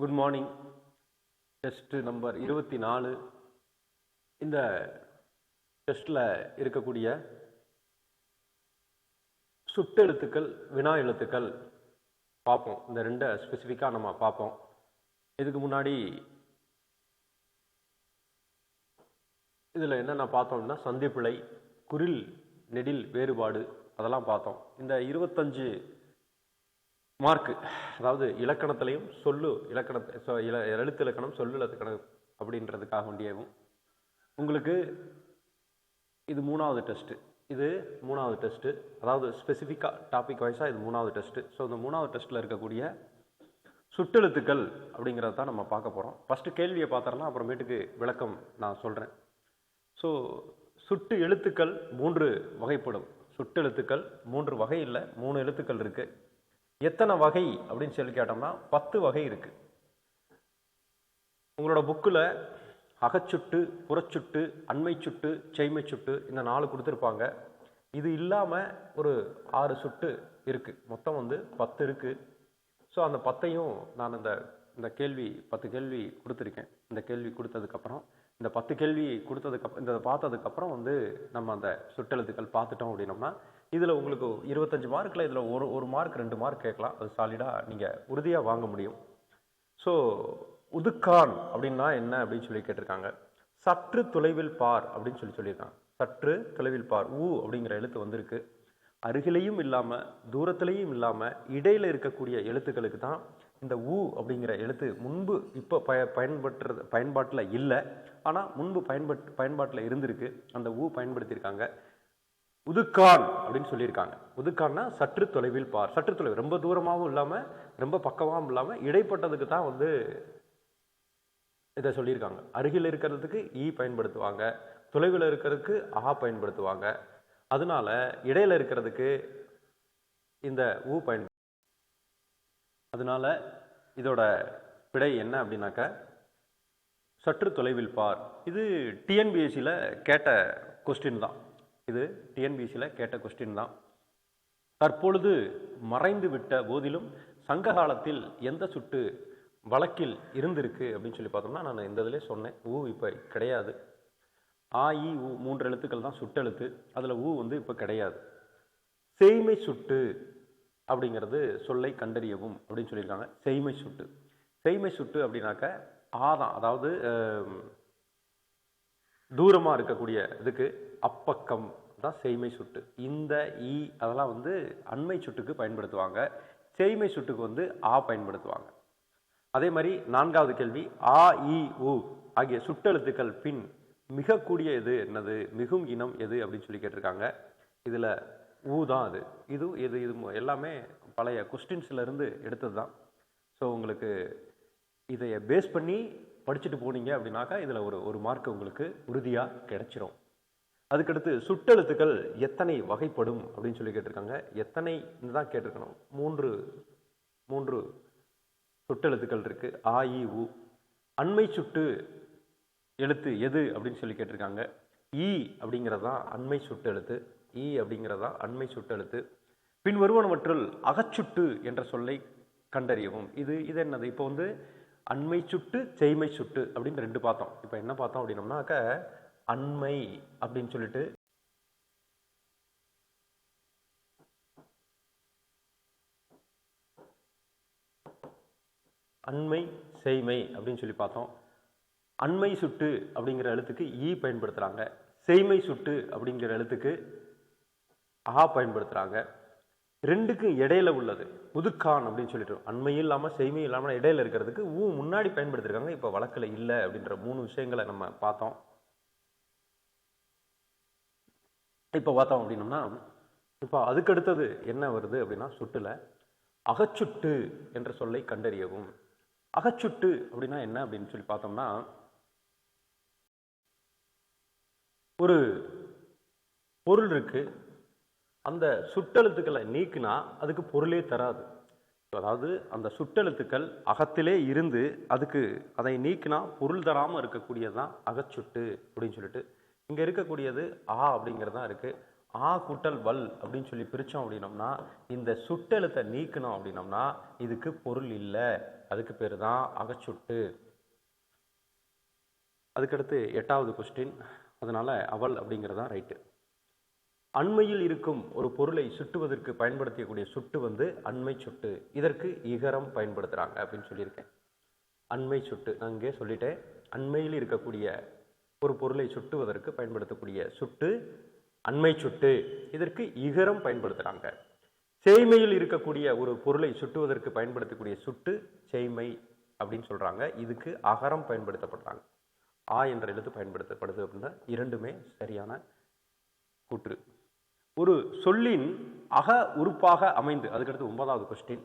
Good morning test number இருபத்தி நாலு இந்த டெஸ்ட்டில் இருக்கக்கூடிய சுட்டெழுத்துக்கள் வினா எழுத்துக்கள் பார்ப்போம். இந்த ரெண்டை ஸ்பெசிஃபிக்காக நம்ம பார்ப்போம். இதுக்கு முன்னாடி இதில் என்னென்ன பார்த்தோம்னா சந்திப்பிழை குரில் நெடில் வேறுபாடு அதெல்லாம் பார்த்தோம். இந்த இருபத்தஞ்சு மார்க்கு அதாவது இலக்கணத்திலையும் சொல்லு இலக்கணத்தை இல எழுத்து இலக்கணம் சொல்லு இலக்கணம் அப்படின்றதுக்காக வேண்டியவும். உங்களுக்கு இது மூணாவது டெஸ்ட்டு இது மூணாவது டெஸ்ட்டு அதாவது ஸ்பெசிஃபிக்காக டாபிக் வைஸாக இது மூணாவது டெஸ்ட்டு ஸோ இந்த மூணாவது டெஸ்ட்டில் இருக்கக்கூடிய சுட்டெழுத்துக்கள் அப்படிங்கிறத தான் நம்ம பார்க்க போகிறோம் ஃபஸ்ட்டு கேள்வியை பார்த்துடலாம் அப்புறமேட்டுக்கு விளக்கம் நான் சொல்கிறேன் ஸோ சுட்டு எழுத்துக்கள் மூன்று வகைப்படும். சுட்டெழுத்துக்கள் மூன்று வகை இல்லை மூணு எழுத்துக்கள் இருக்குது எத்தனை வகை அப்படின்னு சொல்லி கேட்டோம்னா பத்து வகை இருக்கு. உங்களோட புக்கில் அகச்சுட்டு புறச்சுட்டு அண்மை சுட்டு செய்மை சுட்டு இந்த நாலு கொடுத்துருப்பாங்க. இது இல்லாமல் ஒரு ஆறு சுட்டு இருக்குது மொத்தம் வந்து பத்து இருக்கு. ஸோ அந்த பத்தையும் நான் இந்த இந்த கேள்வி பத்து கேள்வி கொடுத்துருக்கேன். இந்த கேள்வி கொடுத்ததுக்கப்புறம் இந்த பத்து கேள்வி கொடுத்ததுக்கப்புறம் இந்த பார்த்ததுக்கப்புறம் வந்து நம்ம அந்த சுட்டெழுத்துக்கள் பார்த்துட்டோம் அப்படின்னோம்னா இதில் உங்களுக்கு இருபத்தஞ்சி மார்க்கில் இதில் ஒரு ஒரு மார்க் ரெண்டு மார்க் கேட்கலாம். அது சாலிடாக நீங்கள் உறுதியாக வாங்க முடியும். ஸோ உதுக்கான் அப்படின்னா என்ன அப்படின்னு சொல்லி கேட்டிருக்காங்க. சற்று தொலைவில் பார் அப்படின்னு சொல்லி சொல்லியிருக்காங்க. சற்று தொலைவில் பார் ஊ அப்படிங்கிற எழுத்து வந்திருக்கு. அருகிலையும் இல்லாமல் தூரத்திலையும் இல்லாமல் இடையில இருக்கக்கூடிய எழுத்துக்களுக்கு தான் இந்த ஊ அப்படிங்கிற எழுத்து முன்பு இப்போ பய பயன்படுறது பயன்பாட்டில் இல்லை. ஆனால் முன்பு பயன்பட் பயன்பாட்டில் இருந்திருக்கு. அந்த ஊ பயன்படுத்தியிருக்காங்க. உதுக்கான் அப்படின்னு சொல்லியிருக்காங்க. உதுக்கான்னா சற்று தொலைவில் பார். சற்று தொலைவில் ரொம்ப தூரமாகவும் இல்லாமல் ரொம்ப பக்கமாகவும் இல்லாமல் இடைப்பட்டதுக்கு தான் வந்து இதை சொல்லியிருக்காங்க. அருகில் இருக்கிறதுக்கு ஈ பயன்படுத்துவாங்க. தொலைவில் இருக்கிறதுக்கு ஆ பயன்படுத்துவாங்க. அதனால இடையில இருக்கிறதுக்கு இந்த ஊ பயன் அதனால இதோட விடை என்ன அப்படின்னாக்க சற்று தொலைவில் பார். இது டிஎன்பிஎஸ்சியில் கேட்ட கொஸ்டின் தான். இது டிஎன்பிசியில் கேட்ட கொஸ்டின் தான். தற்பொழுது மறைந்து விட்ட போதிலும் சங்க காலத்தில் எந்த சுட்டு வழக்கில் இருந்திருக்கு அப்படின்னு சொல்லி பார்த்தோம்னா நான் இந்த இதிலே சொன்னேன். ஊ இப்போ கிடையாது. ஆ இ ஊ மூன்று எழுத்துக்கள் தான் சுட்டெழுத்து அதில் ஊ வந்து இப்போ கிடையாது. செய்மை சுட்டு அப்படிங்கிறது சொல்லை கண்டறியவும் அப்படின்னு சொல்லியிருக்காங்க. செய்மை சுட்டு. செய்மை சுட்டு அப்படின்னாக்க ஆதான் அதாவது தூரமாக இருக்கக்கூடிய இதுக்கு அப்பக்கம் தான் செய்மை சுட்டு. இந்த ஈ அதெல்லாம் வந்து அண்மை சுட்டுக்கு பயன்படுத்துவாங்க. செய்மை சுட்டுக்கு வந்து ஆ பயன்படுத்துவாங்க. அதே மாதிரி நான்காவது கேள்வி ஆ இ உ ஆகிய சுட்டெழுத்துக்கள் பின் மிகக்கூடிய எது என்னது மிகும் இனம் எது அப்படின்னு சொல்லி கேட்டிருக்காங்க. இதில் ஊ தான் அது. இது இது இது எல்லாமே பழைய கொஸ்டின்ஸ்லேருந்து எடுத்தது தான். ஸோ உங்களுக்கு இதைய பேஸ் பண்ணி படிச்சுட்டு போனீங்க அப்படின்னாக்கா இதில் ஒரு ஒரு மார்க் உங்களுக்கு உறுதியாக கிடச்சிரும். அதுக்கடுத்து சுட்டெழுத்துக்கள் எத்தனை வகைப்படும் அப்படின்னு சொல்லி கேட்டிருக்காங்க. எத்தனை தான் கேட்டிருக்கணும். மூன்று மூன்று சுட்டெழுத்துக்கள் இருக்கு. ஆ இ உ. அண்மை சுட்டு எழுத்து எது அப்படின்னு சொல்லி கேட்டிருக்காங்க. ஈ அப்படிங்கிறது தான் அண்மை சுட்டெழுத்து. ஈ அப்படிங்கிறது தான் அண்மை சுட்டெழுத்து. பின் வருவனவற்றுள் அகச்சுட்டு என்ற சொல்லை கண்டறியவும். இது இது என்னது? இப்போ வந்து அண்மை சுட்டு செய்மை சுட்டு அப்படின்னு ரெண்டு பார்த்தோம். இப்போ என்ன பார்த்தோம் அப்படின்னம்னாக்க அண்மை அப்படின்னு சொல்லிட்டு அண்மை செய்மை அப்படின்னு சொல்லி பார்த்தோம். அண்மை சுட்டு அப்படிங்கிற எழுத்துக்கு ஈ பயன்படுத்துகிறாங்க செய்மை சுட்டு அப்படிங்கிற எழுத்துக்கு ஆ பயன்படுத்துகிறாங்க ரெண்டுக்கும் இடையில உள்ளது. முதுக்கான் அப்படின்னு சொல்லிட்டு. அண்மையும் இல்லாமல் செய்மையும் இல்லாமல் இடையில இருக்கிறதுக்கு ஊ முன்னாடி பயன்படுத்திருக்காங்க. இப்போ வழக்கில் இல்லை அப்படின்ற மூணு விஷயங்களை நம்ம பார்த்தோம். இப்போ பார்த்தோம் அப்படின்னம்னா இப்போ அதுக்கு அடுத்தது என்ன வருது அப்படின்னா சுட்டுல அகச்சுட்டு என்ற சொல்லை கண்டறியவும். அகச்சுட்டு அப்படின்னா என்ன அப்படின்னு சொல்லி பார்த்தோம்னா ஒரு பொருள் இருக்கு. அந்த சுட்டெழுத்துக்களை நீக்கினா அதுக்கு பொருளே தராது. அதாவது அந்த சுட்டெழுத்துக்கள் அகத்திலே இருந்து அதுக்கு அதை நீக்கினா பொருள் தராமல் இருக்கக்கூடியது தான் அகச்சுட்டு அப்படின்னு சொல்லிட்டு இங்கே இருக்கக்கூடியது ஆ அப்படிங்கிறது தான் இருக்குது ஆ கூட்டல் வல் அப்படின்னு சொல்லி பிரித்தோம் அப்படின்னோம்னா இந்த சுட்டெழுத்தை நீக்கணும் அப்படின்னோம்னா இதுக்கு பொருள் இல்லை. அதுக்கு பேர் தான் அகச்சுட்டு. அதுக்கடுத்து எட்டாவது கொஸ்டின் அதனால் அவள் அப்படிங்கிறது தான் ரைட்டு அண்மையில் இருக்கும் ஒரு பொருளை சுட்டுவதற்கு பயன்படுத்தக்கூடிய சுட்டு வந்து அண்மை சுட்டு. இதற்கு இகரம் பயன்படுத்துகிறாங்க அப்படின்னு சொல்லியிருக்கேன். அண்மை சுட்டு நான் இங்கே சொல்லிட்டேன். அண்மையில் இருக்கக்கூடிய ஒரு பொருளை சுட்டுவதற்கு பயன்படுத்தக்கூடிய சுட்டு அண்மை சுட்டு இதற்கு இகரம் பயன்படுத்துகிறாங்க செய்மையில் இருக்கக்கூடிய ஒரு பொருளை சுட்டுவதற்கு பயன்படுத்தக்கூடிய சுட்டு செய்மை அப்படின்னு சொல்கிறாங்க இதுக்கு அகரம் பயன்படுத்தப்படுறாங்க. ஆ என்ற எழுத்து பயன்படுத்தப்படுது அப்படின்னா இரண்டுமே சரியான கூற்று. ஒரு சொல்லின் அக உறுப்பாக அமைந்து அதுக்கடுத்து ஒன்பதாவது கொஸ்டின்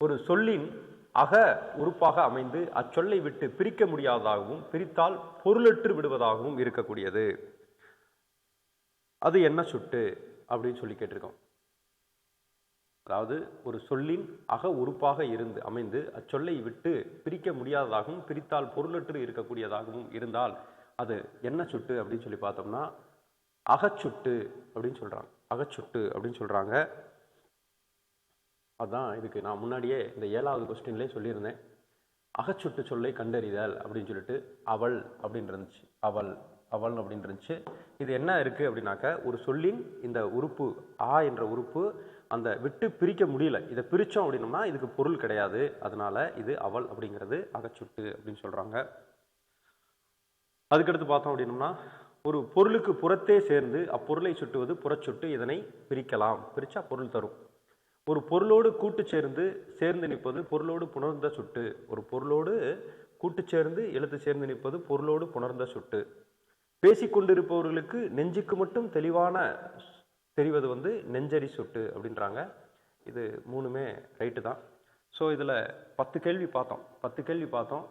ஒரு சொல்லின் அக உறுப்பாக அமைந்து அச்சொல்லை விட்டு பிரிக்க முடியாததாகவும் பிரித்தால் பொருளற்று விடுவதாகவும் இருக்கக்கூடியது. அது என்ன சுட்டு? அப்படின்னு சொல்லி கேட்டிருக்கோம். அதாவது ஒரு சொல்லின் அக உறுப்பாக இருந்து அமைந்து அச்சொல்லை விட்டு பிரிக்க முடியாததாகவும் பிரித்தால் பொருளற்று இருக்கக்கூடியதாகவும் இருந்தால் அது என்ன சுட்டு அப்படின்னு சொல்லி பார்த்தோம்னா அகச்சுட்டு அப்படின்னு சொல்கிறாங்க அகச்சுட்டு அப்படின்னு சொல்கிறாங்க அதான் இதுக்கு நான் முன்னாடியே இந்த ஏழாவது கொஸ்டின்லேயே சொல்லியிருந்தேன். அகச்சுட்டு சொல்லை கண்டறிதல் அப்படின்னு சொல்லிட்டு அவள் அப்படின்னு இருந்துச்சு. அவள் அவள் அப்படின்னு இருந்துச்சு. இது என்ன இருக்குது அப்படின்னாக்க ஒரு சொல்லின் இந்த உறுப்பு ஆ என்ற உறுப்பு அந்த விட்டு பிரிக்க முடியல. இதை பிரித்தோம் அப்படின்னோம்னா இதுக்கு பொருள் கிடையாது. அதனால இது அவள் அப்படிங்கிறது அகச்சுட்டு அப்படின்னு சொல்கிறாங்க அதுக்கடுத்து பார்த்தோம் அப்படின்னோம்னா ஒரு பொருளுக்கு புறத்தே சேர்ந்து அப்பொருளை சுட்டுவது புறச்சுட்டு இதனை பிரிக்கலாம். பிரித்தா பொருள் தரும். ஒரு பொருளோடு கூட்டு சேர்ந்து சேர்ந்து நிற்பது பொருளோடு புணர்ந்த சுட்டு. ஒரு பொருளோடு கூட்டு சேர்ந்து எழுத்து சேர்ந்து நிற்பது பொருளோடு புணர்ந்த சுட்டு. பேசிக்கொண்டிருப்பவர்களுக்கு நெஞ்சுக்கு மட்டும் தெளிவான தெரிவது வந்து நெஞ்சரி சுட்டு அப்படின்றாங்க. இது மூணுமே ரைட்டு தான். ஸோ இதில் பத்து கேள்வி பார்த்தோம். பத்து கேள்வி பார்த்தோம்.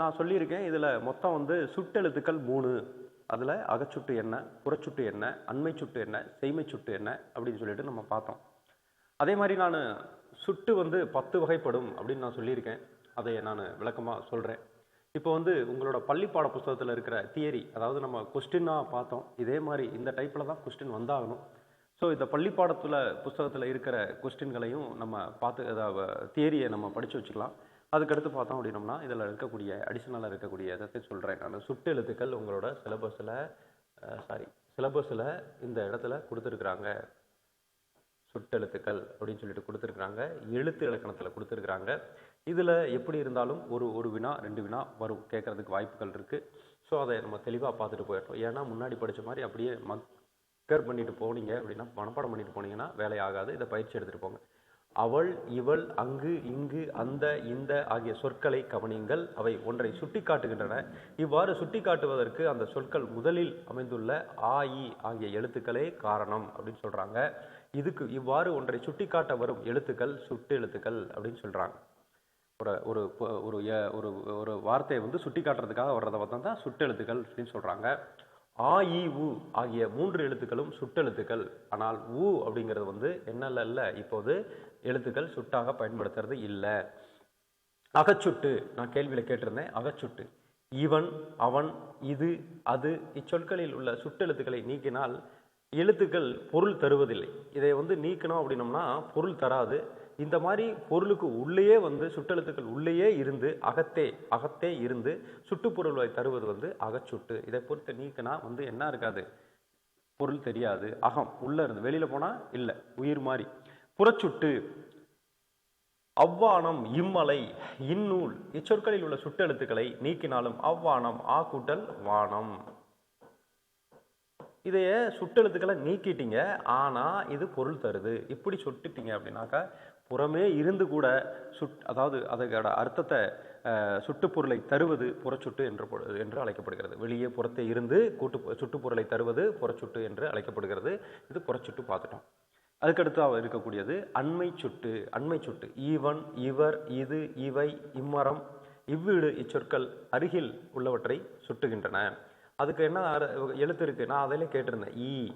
நான் சொல்லியிருக்கேன் இதில் மொத்தம் வந்து சுட்டெழுத்துக்கள் மூணு. அதில் அகச்சுட்டு என்ன புறச்சுட்டு என்ன அண்மை சுட்டு என்ன செய்மை சுட்டு என்ன அப்படின்னு சொல்லிட்டு நம்ம பார்த்தோம். அதே மாதிரி நான் சுட்டு வந்து பத்து வகைப்படும் அப்படின்னு நான் சொல்லியிருக்கேன். அதை நான் விளக்கமாக சொல்கிறேன் இப்போ வந்து உங்களோட பள்ளி பாட புஸ்தகத்தில் இருக்கிற தியரி அதாவது நம்ம கொஸ்டினாக பார்த்தோம். இதே மாதிரி இந்த டைப்பில் தான் கொஸ்டின் வந்தாகணும். ஸோ இந்த பள்ளி பாடத்தில் புஸ்தகத்தில் இருக்கிற கொஸ்டின்களையும் நம்ம பார்த்து அதாவது தியரியை நம்ம படித்து வச்சுக்கலாம். அதுக்கடுத்து பார்த்தோம் அப்படின்னம்னா இதில் இருக்கக்கூடிய அடிஷ்னலாக இருக்கக்கூடிய இதை சொல்கிறேன் நான். சுட்டு எழுத்துக்கள் உங்களோட சிலபஸில் சாரி சிலபஸில் இந்த இடத்துல கொடுத்துருக்குறாங்க. சுட்டெழுத்துக்கள் அப்படின்னு சொல்லிட்டு கொடுத்துருக்குறாங்க. எழுத்து இலக்கணத்தில் கொடுத்துருக்குறாங்க. இதில் எப்படி இருந்தாலும் ஒரு ஒரு வினா ரெண்டு வினா வரும். கேட்குறதுக்கு வாய்ப்புகள் இருக்குது ஸோ அதை நம்ம தெளிவாக பார்த்துட்டு போயிட்டோம் ஏன்னா முன்னாடி படித்த மாதிரி அப்படியே மக்கர் பண்ணிட்டு போனீங்க அப்படின்னா மனப்பாடம் பண்ணிட்டு போனீங்கன்னா வேலை ஆகாது. இதை பயிற்சி எடுத்துகிட்டு போங்க. அவள் இவள் அங்கு இங்கு அந்த இந்த ஆகிய சொற்களை கவனியுங்கள். அவை ஒன்றை சுட்டி காட்டுகின்றன இவ்வாறு சுட்டிக்காட்டுவதற்கு அந்த சொற்கள் முதலில் அமைந்துள்ள ஆ இ ஆகிய எழுத்துக்களே காரணம் அப்படின்னு சொல்கிறாங்க இதுக்கு இவ்வாறு ஒன்றை சுட்டிக்காட்ட வரும். எழுத்துக்கள் சுட்டு எழுத்துக்கள் அப்படின்னு சொல்கிறாங்க ஒரு ஒரு ஒரு ஒரு ஒரு வார்த்தையை வந்து சுட்டி காட்டுறதுக்காக வர்றதை பார்த்தா தான் சுட்டெழுத்துக்கள் அப்படின்னு சொல்கிறாங்க ஆ இ உ ஆகிய மூன்று எழுத்துக்களும் சுட்டெழுத்துக்கள். ஆனால் உ அப்படிங்கிறது வந்து என்னல்ல இல்ல இப்போது எழுத்துக்கள் சுட்டாக பயன்படுத்துறது இல்லை. அகச்சுட்டு நான் கேள்வியில் கேட்டிருந்தேன். அகச்சுட்டு. இவன் அவன் இது அது இச்சொற்களில் உள்ள சுட்டெழுத்துக்களை நீக்கினால் எழுத்துக்கள் பொருள் தருவதில்லை. இதை வந்து நீக்கணும் அப்படின்னம்னா பொருள் தராது. இந்த மாதிரி பொருளுக்கு உள்ளேயே வந்து சுட்டெழுத்துக்கள் உள்ளேயே இருந்து அகத்தே அகத்தே இருந்து சுட்டுப்பொருளை தருவது வந்து அகச்சுட்டு. இதை பொறுத்து நீக்கினா வந்து என்ன இருக்காது? பொருள் தெரியாது. அகம் உள்ளே இருந்து. வெளியில் போனால் இல்லை. உயிர் மாதிரி புறச்சுட்டு. அவ்வானம் இம்மலை இந்நூல். இச்சொற்களில் உள்ள சுட்டெழுத்துக்களை நீக்கினாலும் அவ்வானம் ஆ கூட்டல் வானம். இதைய சுட்டெழுத்துக்களை நீக்கிட்டீங்க. ஆனால் இது பொருள் தருது. இப்படி சுட்டுட்டீங்க அப்படின்னாக்கா புறமே இருந்து கூட சுட் அதாவது அதோட அர்த்தத்தை சுட்டுப்பொருளை தருவது புறச்சுட்டு என்று என்று அழைக்கப்படுகிறது. வெளியே புறத்தே இருந்து கூட்டு சுட்டுப்பொருளை தருவது புறச்சுட்டு என்று அழைக்கப்படுகிறது. இது புறச்சுட்டு பார்த்துட்டோம். அதுக்கடுத்து இருக்கக்கூடியது அண்மை சுட்டு அண்மை சுட்டு. ஈவன் இவர் இது இவை இம்மரம் இவ்வீடு இச்சொற்கள் அருகில் உள்ளவற்றை சுட்டுகின்றன. அதுக்கு என்ன எழுத்து இருக்குது நான் அதிலே கேட்டிருந்தேன். ஈ.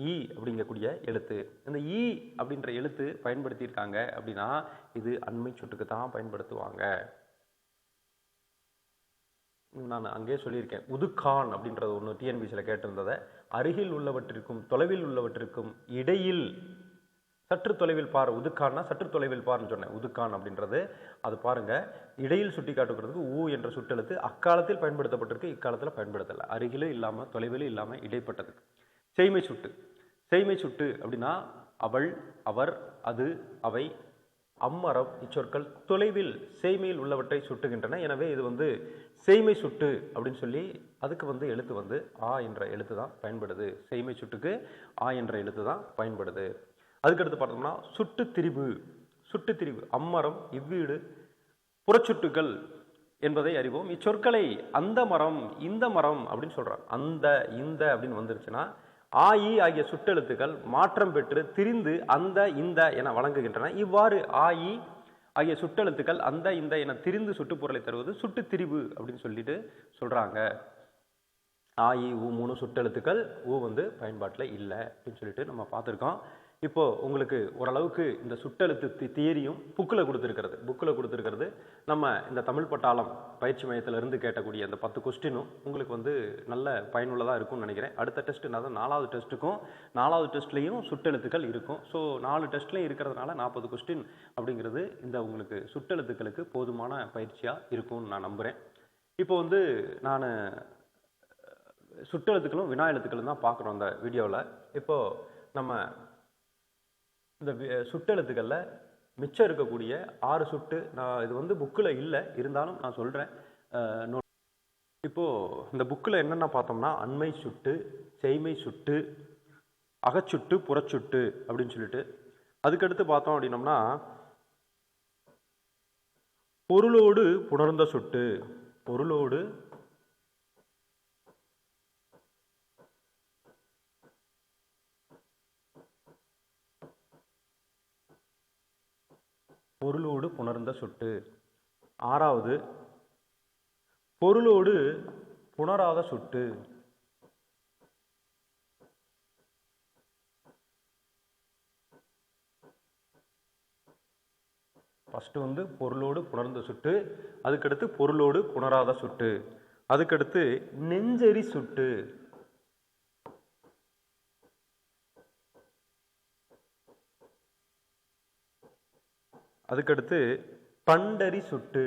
ஈ அப்படிங்கக்கூடிய எழுத்து. இந்த ஈ அப்படின்ற எழுத்து பயன்படுத்தியிருக்காங்க அப்படின்னா இது அண்மை சுட்டுக்கு தான் பயன்படுத்துவாங்க. நான் அங்கேயே சொல்லியிருக்கேன். உதுக்கான் அப்படின்றது ஒன்று டிஎன்பிசியில் கேட்டிருந்ததை. அருகில் உள்ளவற்றிற்கும் தொலைவில் உள்ளவற்றிற்கும் இடையில் சற்று தொலைவில் பார் உதுக்கான்னா சற்று தொலைவில் பார்னு சொன்னேன். உதுக்கான் அப்படின்றது அது பாருங்கள் இடையில் சுட்டி காட்டுகிறதுக்கு ஊ என்ற சுட்டெழுத்து அக்காலத்தில் பயன்படுத்தப்பட்டிருக்கு இக்காலத்தில் பயன்படுத்தலை. அருகிலும் இல்லாமல் தொலைவிலும் இல்லாமல் இடைப்பட்டதுக்கு செய்மை சுட்டு. செய்மை சுட்டு அப்படின்னா அவள் அவர் அது அவை அம்மரம் இச்சொற்கள் தொலைவில் செய்மையில் உள்ளவற்றை சுட்டுகின்றன. எனவே இது வந்து செய்மை சுட்டு அப்படின்னு சொல்லி அதுக்கு வந்து எழுத்து வந்து ஆ என்ற எழுத்து தான் பயன்படுது. செய்மை சுட்டுக்கு ஆ என்ற எழுத்து தான் பயன்படுது. அதுக்கடுத்து பார்த்தோம்னா சுட்டு சுட்டுத்திரிவு சுட்டு திரிபு அம்மரம் இவ்வீடு புறச்சுட்டுகள் என்பதை அறிவோம். இச்சொற்களை அந்த மரம் இந்த மரம் அப்படின்னு சொல்கிறாங்க அந்த இந்த அப்படின்னு வந்துருச்சுன்னா ஆ ஆகிய சுட்டெழுத்துக்கள் மாற்றம் பெற்று திரிந்து அந்த இந்த என வழங்குகின்றன. இவ்வாறு ஆ ஆகிய சுட்டெழுத்துக்கள் அந்த இந்த என திரிந்து சுட்டுப்பொருளை தருவது சுட்டு திரிவு அப்படின்னு சொல்லிட்டு சொல்கிறாங்க ஆயி ஊ மூணு சுட்டெழுத்துக்கள் ஊ வந்து பயன்பாட்டில் இல்லை அப்படின்னு சொல்லிட்டு நம்ம பார்த்துருக்கோம். இப்போ உங்களுக்கு ஓரளவுக்கு இந்த சுட்டெழுத்து தி தியரியும் புக்கில் கொடுத்துருக்கிறது. புக்கில் கொடுத்துருக்கிறது. நம்ம இந்த தமிழ் பட்டாளம் பயிற்சி மையத்துல இருந்து கேட்டக்கூடிய அந்த பத்து கொஸ்டினும் உங்களுக்கு வந்து நல்ல பயனுள்ளதாக இருக்கும்னு நினைக்கிறேன். அடுத்த டெஸ்ட் நான் நாலாவது டெஸ்ட்டுக்கும் நாலாவது டெஸ்ட்லேயும் சுட்டெழுத்துக்கள் இருக்கும். ஸோ நாலு டெஸ்ட்லேயும் இருக்கிறதுனால நாற்பது கொஸ்டின் அப்படிங்கிறது இந்த உங்களுக்கு சுட்டெழுத்துக்களுக்கு போதுமான பயிற்சியாக இருக்கும்னு நான் நம்புகிறேன் இப்போ வந்து நான் சுட்டெழுத்துக்களும் வினா எழுத்துக்களும் தான் பார்க்குறோம் அந்த வீடியோவில் இப்போது நம்ம இந்த சுட்டெழுத்துக்களில் மிச்சம் இருக்கக்கூடிய ஆறு சுட்டு நான் இது வந்து புக்கில் இல்லை இருந்தாலும் நான் சொல்கிறேன் இப்போது இந்த புக்கில் என்னென்ன பார்த்தோம்னா அண்மை சுட்டு செய்மை சுட்டு அகச்சுட்டு புறச்சுட்டு அப்படின்னு சொல்லிட்டு. அதுக்கடுத்து பார்த்தோம் அப்படின்னம்னா பொருளோடு புணர்ந்த சுட்டு பொருளோடு பொருளோடு புணர்ந்த சுட்டு. ஆறாவது பொருளோடு புணராத சுட்டு. ஃபஸ்ட்டு வந்து பொருளோடு புணர்ந்த சுட்டு அதுக்கடுத்து பொருளோடு புணராத சுட்டு. அதுக்கடுத்து நெஞ்செறி சுட்டு. அதுக்கடுத்து பண்டரி சுட்டு.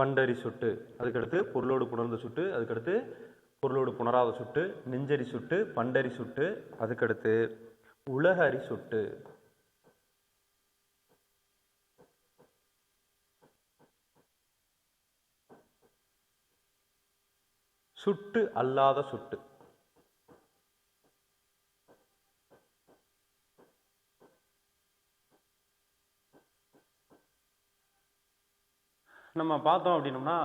பண்டரி சுட்டு. அதுக்கடுத்து பொருளோடு புணர்ந்த சுட்டு. அதுக்கடுத்து பொருளோடு புணராத சுட்டு. நெஞ்சரி சுட்டு பண்டரி சுட்டு. அதுக்கடுத்து உலகரி சுட்டு. சுட்டு அல்லாத சுட்டு. நம்ம பார்த்தோம் அப்படின்னோம்னா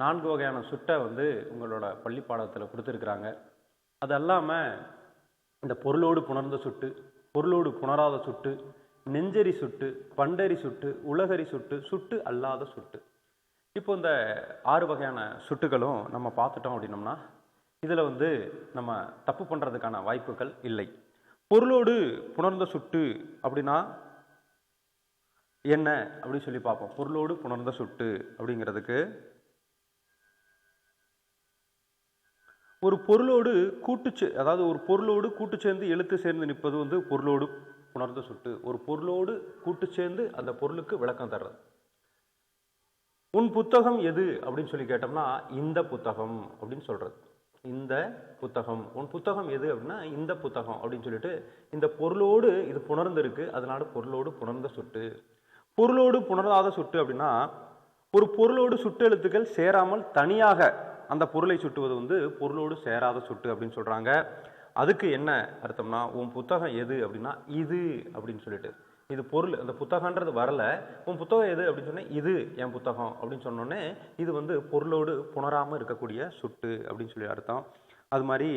நான்கு வகையான சுட்டை வந்து உங்களோட பள்ளி பாடத்தில் கொடுத்துருக்குறாங்க. அது அல்லாமல் இந்த பொருளோடு புணர்ந்த சுட்டு பொருளோடு புணராத சுட்டு நெஞ்சரி சுட்டு பண்டரி சுட்டு உலகரி சுட்டு சுட்டு அல்லாத சுட்டு. இப்போ இந்த ஆறு வகையான சுட்டுகளும் நம்ம பார்த்துட்டோம் அப்படின்னோம்னா இதில் வந்து நம்ம தப்பு பண்ணுறதுக்கான வாய்ப்புகள் இல்லை. பொருளோடு புணர்ந்த சுட்டு அப்படின்னா என்ன அப்படின்னு சொல்லி பார்ப்போம். பொருளோடு புணர்ந்த சுட்டு அப்படிங்கிறதுக்கு ஒரு பொருளோடு கூட்டுச்சு அதாவது ஒரு பொருளோடு கூட்டு சேர்ந்து எழுத்து சேர்ந்து நிற்பது வந்து பொருளோடு புணர்ந்த சுட்டு. ஒரு பொருளோடு கூட்டு சேர்ந்து அந்த பொருளுக்கு விளக்கம் தர்றது. உன் புத்தகம் எது அப்படின்னு சொல்லி கேட்டோம்னா இந்த புத்தகம் அப்படின்னு சொல்கிறது இந்த புத்தகம். உன் புத்தகம் எது அப்படின்னா இந்த புத்தகம் அப்படின்னு சொல்லிட்டு இந்த பொருளோடு இது புணர்ந்திருக்கு. அதனால பொருளோடு புணர்ந்த சுட்டு. பொருளோடு புணராத சுட்டு அப்படின்னா ஒரு பொருளோடு சுட்டு எழுத்துக்கள் சேராமல் தனியாக அந்த பொருளை சுட்டுவது வந்து பொருளோடு சேராத சுட்டு அப்படின்னு சொல்கிறாங்க அதுக்கு என்ன அர்த்தம்னா உன் புத்தகம் எது அப்படின்னா இது அப்படின்னு சொல்லிட்டு. இது பொருள் அந்த புத்தகன்றது வரல. உன் புத்தகம் எது அப்படின்னு சொன்னால் இது என் புத்தகம் அப்படின்னு சொன்னோன்னே இது வந்து பொருளோடு புணராமல் இருக்கக்கூடிய சுட்டு அப்படின்னு சொல்லி அர்த்தம். அது மாதிரி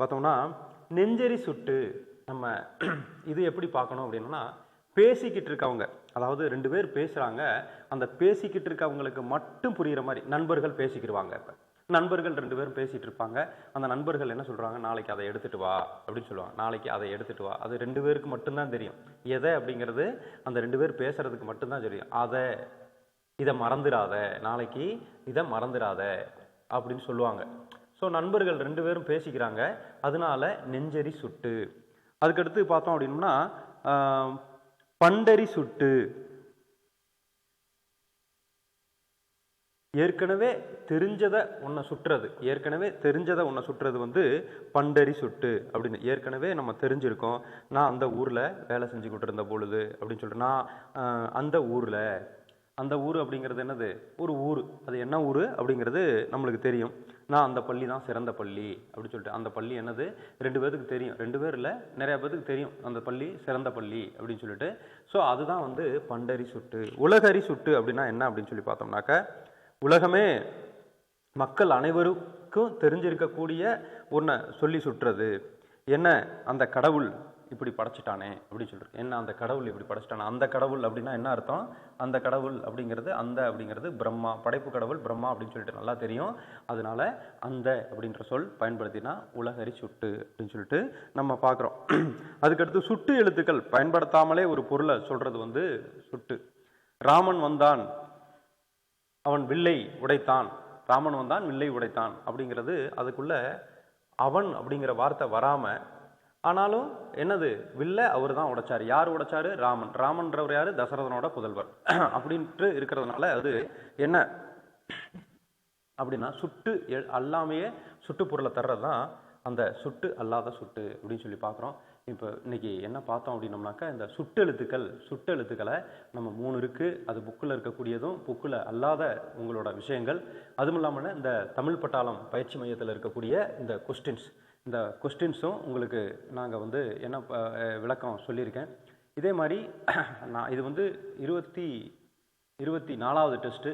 பார்த்தோம்னா நெஞ்செறி சுட்டு நம்ம இது எப்படி பார்க்கணும் அப்படின்னா பேசிக்கிட்டு இருக்கவங்க அதாவது ரெண்டு பேர் பேசுகிறாங்க அந்த பேசிக்கிட்டு இருக்கவங்களுக்கு மட்டும் புரிகிற மாதிரி நண்பர்கள் பேசிக்கிடுவாங்க இப்போ. நண்பர்கள் ரெண்டு பேரும் பேசிகிட்டு இருப்பாங்க. அந்த நண்பர்கள் என்ன சொல்கிறாங்க நாளைக்கு அதை எடுத்துகிட்டு வா அப்படின்னு சொல்லுவாங்க. நாளைக்கு அதை எடுத்துகிட்டு வா. அது ரெண்டு பேருக்கு மட்டும்தான் தெரியும். எதை அப்படிங்கிறது அந்த ரெண்டு பேர் பேசுகிறதுக்கு மட்டும்தான் தெரியும். அதை இதை மறந்துடாத. நாளைக்கு இதை மறந்துடாத அப்படின்னு சொல்லுவாங்க. ஸோ நண்பர்கள் ரெண்டு பேரும் பேசிக்கிறாங்க. அதனால நெஞ்சரி சுட்டு. அதுக்கடுத்து பார்த்தோம் அப்படின்னா பண்டரி சுட்டு. ஏற்கனவே தெரிஞ்சதை உன்னை சுற்றுறது ஏற்கனவே தெரிஞ்சதை உன்னை சுற்றுறது வந்து பண்டரி சுட்டு அப்படின்னு. ஏற்கனவே நம்ம தெரிஞ்சிருக்கோம். நான் அந்த ஊரில் வேலை செஞ்சு இருந்த பொழுது அப்படின்னு சொல்லிட்டு நான் அந்த ஊரில் அந்த ஊர் அப்படிங்கிறது என்னது? ஒரு ஊர். அது என்ன ஊர் அப்படிங்கிறது நம்மளுக்கு தெரியும். நான் அந்த பள்ளி தான் சிறந்த பள்ளி அப்படின்னு சொல்லிட்டு. அந்த பள்ளி என்னது? ரெண்டு பேருக்கு தெரியும். ரெண்டு பேர் இல்லை நிறைய பேருக்கு தெரியும். அந்த பள்ளி சிறந்த பள்ளி அப்படின்னு சொல்லிட்டு. ஸோ அதுதான் வந்து பண்டரி சுட்டு. உலகரி சுட்டு அப்படின்னா என்ன அப்படின்னு சொல்லி பார்த்தோம்னாக்க உலகமே மக்கள் அனைவருக்கும் தெரிஞ்சிருக்கக்கூடிய ஒன்றை சொல்லி சுற்றுறது என்ன? அந்த கடவுள். இப்படி படைச்சிட்டானே அப்படின்னு சொல்லிட்டு என்ன அந்த கடவுள் இப்படி படைச்சிட்டானே? அந்த கடவுள் அப்படின்னா என்ன அர்த்தம்? அந்த கடவுள் அப்படிங்கிறது அந்த அப்படிங்கிறது பிரம்மா படைப்பு கடவுள் பிரம்மா அப்படின்னு சொல்லிட்டு நல்லா தெரியும். அதனால அந்த அப்படின்ற சொல் பயன்படுத்தினா உலகரி சுட்டு அப்படின்னு சொல்லிட்டு நம்ம பார்க்குறோம். அதுக்கடுத்து சுட்டு எழுத்துக்கள் பயன்படுத்தாமலே ஒரு பொருளை சொல்கிறது வந்து சுட்டு. ராமன் வந்தான் அவன் வில்லை உடைத்தான். ராமன் வந்தான் வில்லை உடைத்தான் அப்படிங்கிறது அதுக்குள்ளே அவன் அப்படிங்கிற வார்த்தை வராமல் ஆனாலும் என்னது? வில்ல அவர் தான் உடைச்சார். யார் உடைச்சார்? ராமன். ராமன்றவர் யார்? தசரதனோட புதல்வர். அப்படின்ட்டு இருக்கிறதுனால அது என்ன? அப்படின்னா சுட்டு அல்லாமையே சுட்டு தர்றது தான் அந்த சுட்டு அல்லாத சுட்டு அப்படின்னு சொல்லி பார்க்குறோம். இப்போ இன்னைக்கு என்ன பார்த்தோம் அப்படின்னம்னாக்கா இந்த சுட்டெழுத்துக்கள் சுட்டெழுத்துக்களை நம்ம மூணு இருக்குது அது புக்கில் இருக்கக்கூடியதும் புக்கில் அல்லாத உங்களோட விஷயங்கள். அதுவும் இல்லாமல் இந்த தமிழ் பட்டாளம் பயிற்சி மையத்தில் இருக்கக்கூடிய இந்த கொஸ்டின்ஸ் இந்த கொஸ்டின்ஸும் உங்களுக்கு நாங்கள் வந்து என்ன விளக்கம் சொல்லியிருக்கேன். இதே மாதிரி நான் இது வந்து இருபத்தி இருபத்தி நாலாவது டெஸ்ட்டு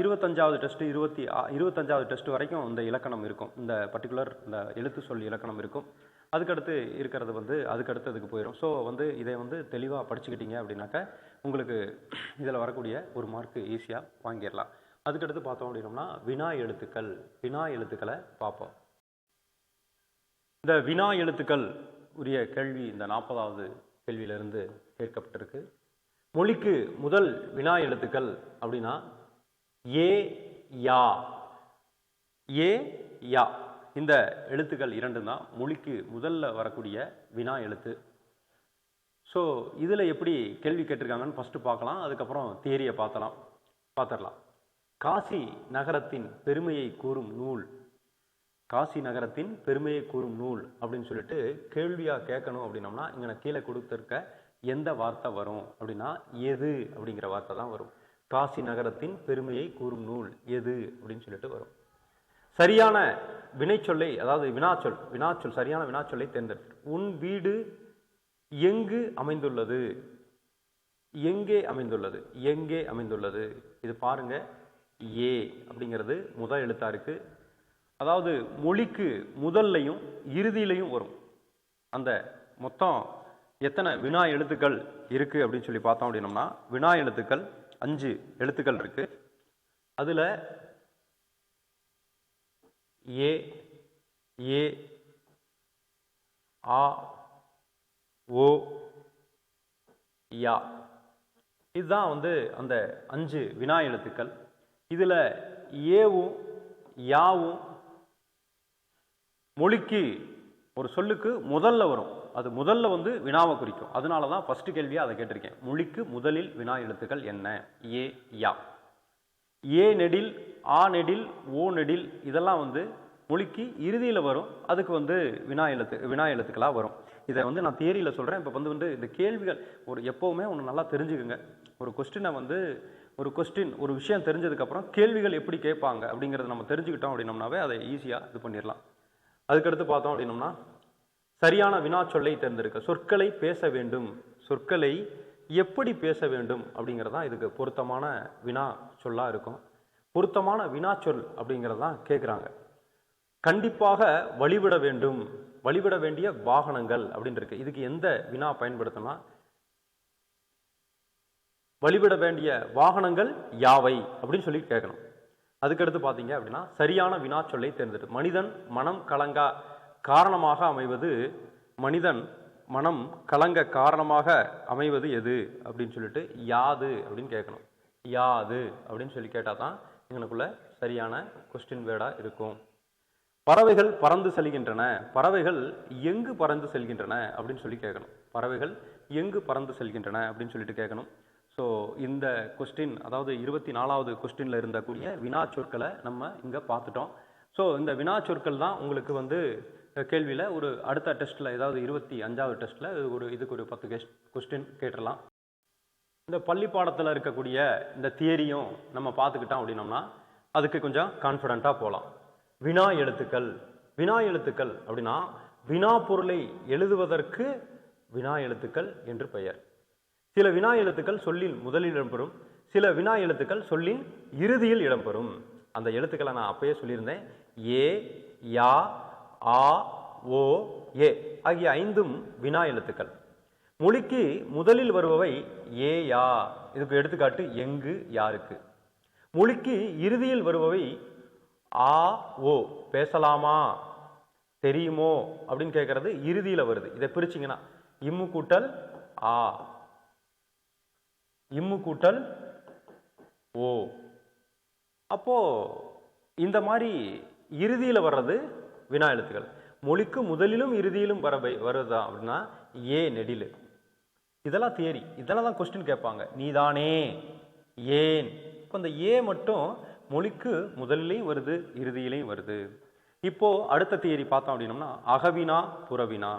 இருபத்தஞ்சாவது டெஸ்ட்டு இருபத்தி ஆ- இருபத்தஞ்சாவது டெஸ்ட் வரைக்கும் இந்த இலக்கணம் இருக்கும். இந்த பர்டிகுலர் இந்த எழுத்து சொல் இலக்கணம் இருக்கும். அதுக்கடுத்து இருக்கிறது வந்து அதுக்கடுத்து அதுக்கு போயிடும் ஸோ வந்து இதை வந்து தெளிவாக படிச்சுக்கிட்டீங்க அப்படின்னாக்கா உங்களுக்கு இதில் வரக்கூடிய ஒரு மார்க்கு ஈஸியாக வாங்கிடலாம். அதுக்கடுத்து பார்த்தோம் அப்படின்னோம்னா வினா எழுத்துக்கள் வினா எழுத்துக்களை பார்ப்போம். இந்த வினா எழுத்துக்கள் உரிய கேள்வி இந்த நாற்பதாவது கேள்வியிலிருந்து கேட்கப்பட்டிருக்கு. மொழிக்கு முதல் வினா எழுத்துக்கள் அப்படின்னா ஏ யா. ஏ யா. இந்த எழுத்துக்கள் இரண்டும் தான் மொழிக்கு முதல்ல வரக்கூடிய வினா எழுத்து. ஸோ இதில் எப்படி கேள்வி கேட்டிருக்காங்கன்னு ஃபஸ்ட்டு பார்க்கலாம். அதுக்கப்புறம் தியரியை பார்த்தலாம் பார்த்துடலாம். காசி நகரத்தின் பெருமையை கூறும் நூல் காசி நகரத்தின் பெருமையை கூறும் நூல் அப்படின்னு சொல்லிட்டு கேள்வியாக கேட்கணும் அப்படின்னம்னா இங்கே கீழே கொடுத்துருக்க எந்த வார்த்தை வரும் அப்படின்னா எது அப்படிங்கிற வார்த்தை தான் வரும். காசி நகரத்தின் பெருமையை கூறும் நூல் எது அப்படின்னு சொல்லிட்டு வரும். சரியான வினைச்சொல்லை அதாவது வினாச்சொல் வினாச்சொல் சரியான வினாச்சொல்லை தேர்ந்தெடுத்து உன் வீடு எங்கு அமைந்துள்ளது? எங்கே அமைந்துள்ளது? எங்கே அமைந்துள்ளது? இது பாருங்க ஏ அப்படிங்கிறது முதல் எழுத்தாருக்கு அதாவது மொழிக்கு முதல்லையும் இறுதியிலையும் வரும். அந்த மொத்தம் எத்தனை வினா எழுத்துக்கள் இருக்கு அப்படின்னு சொல்லி பார்த்தோம் அப்படின்னம்னா வினா எழுத்துக்கள் அஞ்சு எழுத்துக்கள் இருக்குது அதில் ஏ ஏ ஆ ஓ யா. இதுதான் வந்து அந்த அஞ்சு வினா எழுத்துக்கள். இதில் ஏவும் யாவும் மொழிக்கு ஒரு சொல்லுக்கு முதல்ல வரும். அது முதல்ல வந்து வினாவை குறிக்கும். அதனால தான் ஃபஸ்ட்டு கேள்வியாக அதை கேட்டிருக்கேன். மொழிக்கு முதலில் வினா எழுத்துக்கள் என்ன? ஏ யா. ஏ நெடில் ஆ நெடில் ஓ நெடில் இதெல்லாம் வந்து மொழிக்கு இறுதியில் வரும். அதுக்கு வந்து வினா எழுத்து வினா எழுத்துக்களாக வரும். இதை வந்து நான் தியரியில் சொல்கிறேன் இப்போ வந்து வந்து இந்த கேள்விகள் ஒரு எப்போவுமே ஒன்று நல்லா தெரிஞ்சுக்குங்க. ஒரு கொஸ்டினை வந்து ஒரு கொஸ்டின் ஒரு விஷயம் தெரிஞ்சதுக்கப்புறம் கேள்விகள் எப்படி கேட்பாங்க அப்படிங்கிறத நம்ம தெரிஞ்சுக்கிட்டோம் அப்படின்னம்னாவே அதை ஈஸியாக இது பண்ணிடலாம். அதுக்கடுத்து பார்த்தோம் அப்படின்னோம்னா சரியான வினாச்சொல்லை தேர்ந்தெடுக்க சொற்களை பேச வேண்டும். சொற்களை எப்படி பேச வேண்டும் அப்படிங்கிறது தான் இதுக்கு பொருத்தமான வினா சொல்லாக இருக்கும். பொருத்தமான வினாச்சொல் அப்படிங்கிறது தான் கேட்குறாங்க கண்டிப்பாக வழிவிட வேண்டும். வழிவிட வேண்டிய வாகனங்கள் அப்படின்னு இருக்கு. இதுக்கு எந்த வினா பயன்படுத்தினா வழிவிட வேண்டிய வாகனங்கள் யாவை அப்படின்னு சொல்லி கேட்கணும் அதுக்கடுத்து பார்த்தீங்க அப்படின்னா சரியான வினாச்சொல்லை தேர்ந்தெடு. மனிதன் மனம் கலங்கா காரணமாக அமைவது மனிதன் மனம் கலங்க காரணமாக அமைவது எது அப்படின்னு சொல்லிட்டு யாது அப்படின்னு கேட்கணும். யாது அப்படின்னு சொல்லி கேட்டால் தான் எங்களுக்குள்ள சரியான கொஸ்டின் வேர்டாக இருக்கும். பறவைகள் பறந்து செல்கின்றன. பறவைகள் எங்கு பறந்து செல்கின்றன அப்படின்னு சொல்லி கேட்கணும். பறவைகள் எங்கு பறந்து செல்கின்றன அப்படின்னு சொல்லிட்டு கேட்கணும். ஸோ இந்த கொஸ்டின் அதாவது இருபத்தி நாலாவது கொஸ்டினில் இருந்தக்கூடிய வினா சொற்களை நம்ம இங்கே பார்த்துட்டோம். ஸோ இந்த வினா சொற்கள் தான் உங்களுக்கு வந்து கேள்வியில் ஒரு அடுத்த டெஸ்ட்டில் ஏதாவது இருபத்தி அஞ்சாவது டெஸ்ட்டில் ஒரு இதுக்கு ஒரு பத்து கெஸ்ட் கொஸ்டின் கேட்டுடலாம். இந்த பள்ளி பாடத்தில் இருக்கக்கூடிய இந்த தியரியும் நம்ம பார்த்துக்கிட்டோம் அப்படின்னோம்னா அதுக்கு கொஞ்சம் கான்ஃபிடண்ட்டாக போகலாம் வினா எழுத்துக்கள் வினா எழுத்துக்கள் அப்படின்னா வினா பொருளை எழுதுவதற்கு வினா எழுத்துக்கள் என்று பெயர். சில வினா எழுத்துக்கள் சொல்லின் முதலில் இடம்பெறும் சில வினா எழுத்துக்கள் சொல்லின் இறுதியில் இடம்பெறும். அந்த எழுத்துக்களை நான் அப்பயே சொல்லியிருந்தேன். ஏ யா ஆ ஓ ஏ ஆகிய ஐந்தும் வினா எழுத்துக்கள். மொழிக்கு முதலில் வருபவை ஏ யா. இதுக்கு எடுத்துக்காட்டு எங்கு யாருக்கு. மொழிக்கு இறுதியில் வருபவை ஆ ஓ. பேசலாமா? தெரியுமோ? அப்படின்னு கேட்கறது இறுதியில் வருது. இதை பிரிச்சிங்கன்னா இம்மு கூட்டல் ஆ. இம்மு கூட்டல் ஓ. அப்போ இந்த மாதிரி இறுதியில் வர்றது வினா எழுத்துக்கள். மொழிக்கு முதலிலும் இறுதியிலும் வர வருதா அப்படின்னா ஏ நெடிலு. இதெல்லாம் தியரி இதெல்லாம் தான் கொஸ்டின் கேட்பாங்க. நீதானே ஏன்? இப்போ இந்த ஏ மட்டும் மொழிக்கு முதல்லையும் வருது இறுதியிலையும் வருது. இப்போ அடுத்த தியரி பார்த்தோம் அப்படின்னம்னா அகவினா புறவினா.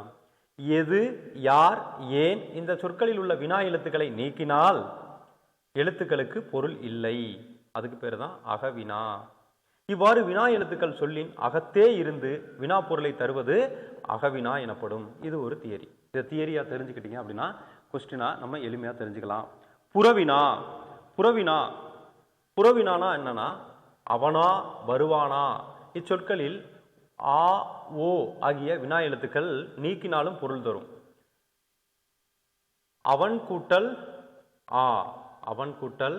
எது யார் ஏன்? இந்த சொற்களில் உள்ள வினா எழுத்துக்களை நீக்கினால் எழுத்துக்களுக்கு பொருள் இல்லை. அதுக்கு பேர் தான் அகவினா இவ்வாறு வினா எழுத்துக்கள் சொல்லின் அகத்தே இருந்து வினா பொருளை தருவது அகவினா எனப்படும். இது ஒரு தியரி. இதை தியரியாக தெரிஞ்சுக்கிட்டீங்க அப்படின்னா கொஸ்டினாக நம்ம எளிமையாக தெரிஞ்சுக்கலாம். புறவினா. புறவினா. புறவினானா என்னன்னா அவனா வருவானா. இச்சொற்களில் ஆ ஓ ஆகிய வினா எழுத்துக்கள் நீக்கினாலும் பொருள் தரும். அவன் கூட்டல் ஆ. அவன் கூட்டல்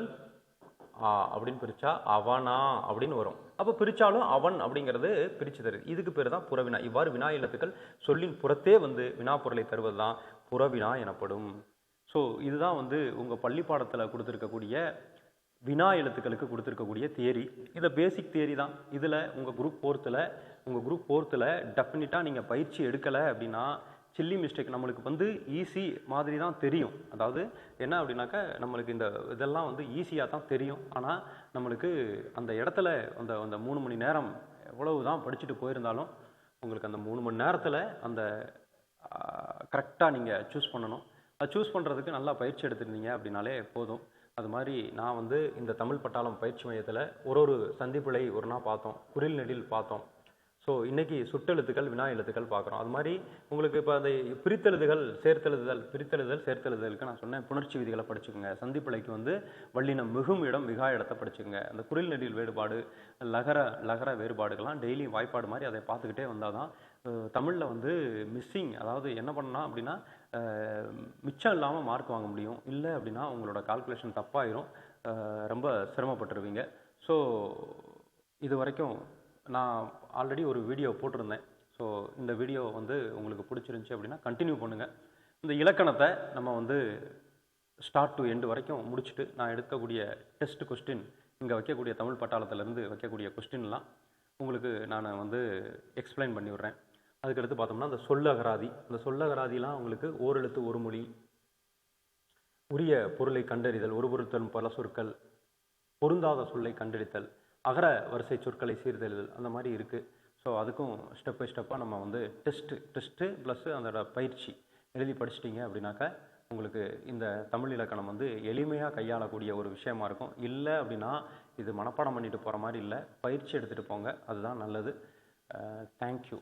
ஆ அப்படின்னு பிரித்தா அவனா அப்படின்னு வரும். அப்போ பிரித்தாலும் அவன் அப்படிங்கிறது பிரித்து தருது. இதுக்கு பேர் தான் புறவினா. இவ்வாறு வினா எழுத்துக்கள் சொல்லின் புறத்தே வந்து வினா பொருளை தருவது தான் புறவினா எனப்படும். ஸோ இதுதான் வந்து உங்கள் பள்ளி பாடத்தில் கொடுத்துருக்கக்கூடிய வினா எழுத்துக்களுக்கு கொடுத்துருக்கக்கூடிய தேரி. இதை பேசிக் தேரி தான். இதில் உங்கள் குரூப் ஃபோர்த்தில் உங்கள் குரூப் ஃபோர்த்தில் டெஃபினட்டாக நீங்கள் பயிற்சி எடுக்கலை அப்படின்னா சில்லி மிஸ்டேக் நம்மளுக்கு வந்து ஈஸி மாதிரி தான் தெரியும். அதாவது என்ன அப்படின்னாக்கா நம்மளுக்கு இந்த இதெல்லாம் வந்து ஈஸியாக தான் தெரியும். ஆனால் நம்மளுக்கு அந்த இடத்துல அந்த அந்த மூணு மணி நேரம் எவ்வளவு தான் படிச்சுட்டு போயிருந்தாலும் உங்களுக்கு அந்த மூணு மணி நேரத்தில் அந்த கரெக்டாக நீங்கள் சூஸ் பண்ணணும். அது சூஸ் பண்ணுறதுக்கு நல்லா பயிற்சி எடுத்துருந்தீங்க அப்படின்னாலே போதும். அது மாதிரி நான் வந்து இந்த தமிழ் பட்டாளம் பயிற்சி மையத்தில் ஒரு ஒரு சந்திப்புளை ஒரு நாள் பார்த்தோம். குரில் நெடில் பார்த்தோம். ஸோ இன்றைக்கி சுட்டெழுத்துக்கள் வினா எழுத்துக்கள் பார்க்குறோம். அது மாதிரி உங்களுக்கு இப்போ அந்த பிரித்தெழுதுகள் சேர்த்தெழுதுதல் பிரித்தெழுதல் சேர்த்தெழுதுதலுக்கு நான் சொன்னேன். புணர்ச்சி விதிகளை படிச்சுக்கோங்க. சந்திப்பிழைக்கு வந்து வள்ளினம் மிகும் இடம் மிகா இடத்தை படிச்சுக்கோங்க. அந்த குரில் நெடியில் வேறுபாடு லகர லகர வேறுபாடுகள்லாம் டெய்லியும் வாய்ப்பாடு மாதிரி அதை பார்த்துக்கிட்டே வந்தால் தான் தமிழில் வந்து மிஸ்ஸிங் அதாவது என்ன பண்ணலாம் அப்படின்னா மிச்சம் இல்லாமல் மார்க் வாங்க முடியும். இல்லை அப்படின்னா உங்களோட கால்குலேஷன் தப்பாயிரும். ரொம்ப சிரமப்பட்டுருவீங்க. ஸோ இது வரைக்கும் நான் ஆல்ரெடி ஒரு வீடியோ போட்டிருந்தேன். ஸோ இந்த வீடியோ வந்து உங்களுக்கு பிடிச்சிருந்துச்சி அப்படின்னா கண்டினியூ பண்ணுங்கள் இந்த இலக்கணத்தை நம்ம வந்து ஸ்டார்ட் டு எண்டு வரைக்கும் முடிச்சுட்டு நான் எடுக்கக்கூடிய டெஸ்ட் கொஸ்டின் இங்கே வைக்கக்கூடிய தமிழ் பட்டாளத்திலேருந்து வைக்கக்கூடிய கொஸ்டின்லாம் உங்களுக்கு நான் வந்து எக்ஸ்பிளைன் பண்ணி விட்றேன். அதுக்கடுத்து பார்த்தோம்னா அந்த சொல்லகராதி. அந்த சொல்லகராதிலாம் உங்களுக்கு ஓரெழுத்து ஒரு மொழி உரிய பொருளை கண்டறிதல் ஒரு பொருத்தரும் பல சொற்கள் பொருந்தாத சொல்லை கண்டறித்தல் அகர வரிசை சொற்களை சீர்தெழுதல் அந்த மாதிரி இருக்குது ஸோ அதுக்கும் ஸ்டெப் பை ஸ்டெப்பாக நம்ம வந்து டெஸ்ட்டு டெஸ்ட்டு ப்ளஸ்ஸு அதோட பயிற்சி எழுதி படிச்சிட்டிங்க அப்படின்னாக்கா உங்களுக்கு இந்த தமிழ் இலக்கணம் வந்து எளிமையாக கையாளக்கூடிய ஒரு விஷயமா இருக்கும். இல்லை அப்படின்னா இது மனப்பாடம் பண்ணிட்டு போகிற மாதிரி இல்லை. பயிற்சி எடுத்துகிட்டு போங்க. அதுதான் நல்லது. தேங்க்யூ